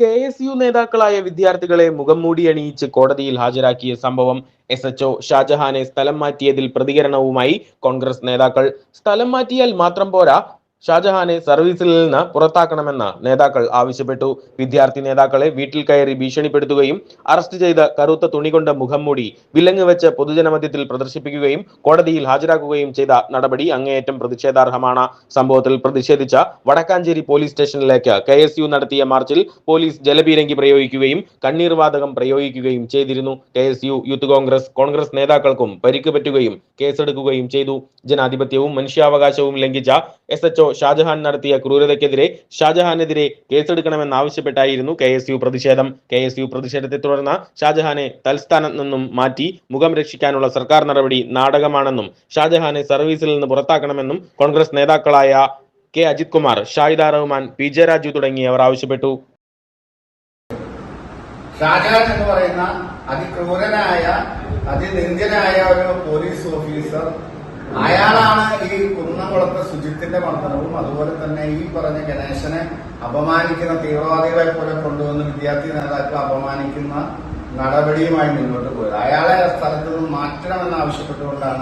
K S U നേതാക്കളായ വിദ്യാർത്ഥികളെ മുഖം മൂടി അണിയിച്ച് കോടതിയിൽ ഹാജരാക്കിയ സംഭവം എസ് എച്ച്ഒ ഷാജഹാനെ സ്ഥലം മാറ്റിയതിൽ പ്രതികരണവുമായി കോൺഗ്രസ് നേതാക്കൾ. സ്ഥലം മാറ്റിയാൽ മാത്രം പോരാ ഷാജഹാനെ സർവീസിൽ നിന്ന് പുറത്താക്കണമെന്ന് നേതാക്കൾ ആവശ്യപ്പെട്ടു. വിദ്യാർത്ഥി നേതാക്കളെ വീട്ടിൽ കയറി ഭീഷണിപ്പെടുത്തുകയും അറസ്റ്റ് ചെയ്ത കറുത്ത തുണി കൊണ്ട് മുഖം മൂടി വിലങ്ങ് വെച്ച് പൊതുജനമധ്യത്തിൽ പ്രദർശിപ്പിക്കുകയും കോടതിയിൽ ഹാജരാക്കുകയും ചെയ്ത നടപടി അങ്ങേയറ്റം പ്രതിഷേധാർഹമാണ്. സംഭവത്തിൽ പ്രതിഷേധിച്ച വടക്കാഞ്ചേരി പോലീസ് സ്റ്റേഷനിലേക്ക് കെ നടത്തിയ മാർച്ചിൽ പോലീസ് ജലപീരങ്കി പ്രയോഗിക്കുകയും കണ്ണീർ വാതകം പ്രയോഗിക്കുകയും ചെയ്തിരുന്നു. കെ യൂത്ത് കോൺഗ്രസ് കോൺഗ്രസ് നേതാക്കൾക്കും പരിക്ക് പറ്റുകയും കേസെടുക്കുകയും ചെയ്തു. ജനാധിപത്യവും മനുഷ്യാവകാശവും ലംഘിച്ച എസ് എച്ച് ഒ ഷാജഹാൻ നടത്തിയ ക്രൂരതയ്ക്കെതിരെ ഷാജഹാനെതിരെ കേസെടുക്കണമെന്നാവശ്യപ്പെട്ടായിരുന്നു കെ എസ് യു പ്രതിഷേധം. കെ എസ് യു പ്രതിഷേധത്തെ തുടർന്ന് ഷാജഹാനെ തൽസ്ഥാനത്ത് നിന്നും മാറ്റി മുഖം രക്ഷിക്കാനുള്ള സർക്കാർ നടപടി നാടകമാണെന്നും ഷാജഹാനെ സർവീസിൽ നിന്ന് പുറത്താക്കണമെന്നും കോൺഗ്രസ് നേതാക്കളായ K Ajith Kumar Shahida Rahman P J Raju തുടങ്ങിയവർ ആവശ്യപ്പെട്ടു. ഷാജഹാൻ എന്ന് പറയുന്ന അതിക്രൂരനായ അതിനിന്ദ്യനായ ഒരു പോലീസ് ഓഫീസർ അയാളാണ് ഈ കുന്നംകുളത്തെ ശുചിത്തിന്റെ മർദ്ദനവും അതുപോലെ തന്നെ ഈ പറഞ്ഞ ഗണേശനെ അപമാനിക്കുന്ന തീവ്രവാദികളെ പോലെ കൊണ്ടുവന്ന് വിദ്യാർത്ഥി നേതാക്കൾ അപമാനിക്കുന്ന നടപടിയുമായി മുന്നോട്ട് പോയത്. അയാളെ സ്ഥലത്ത് നിന്ന് മാറ്റണമെന്ന് ആവശ്യപ്പെട്ടുകൊണ്ടാണ്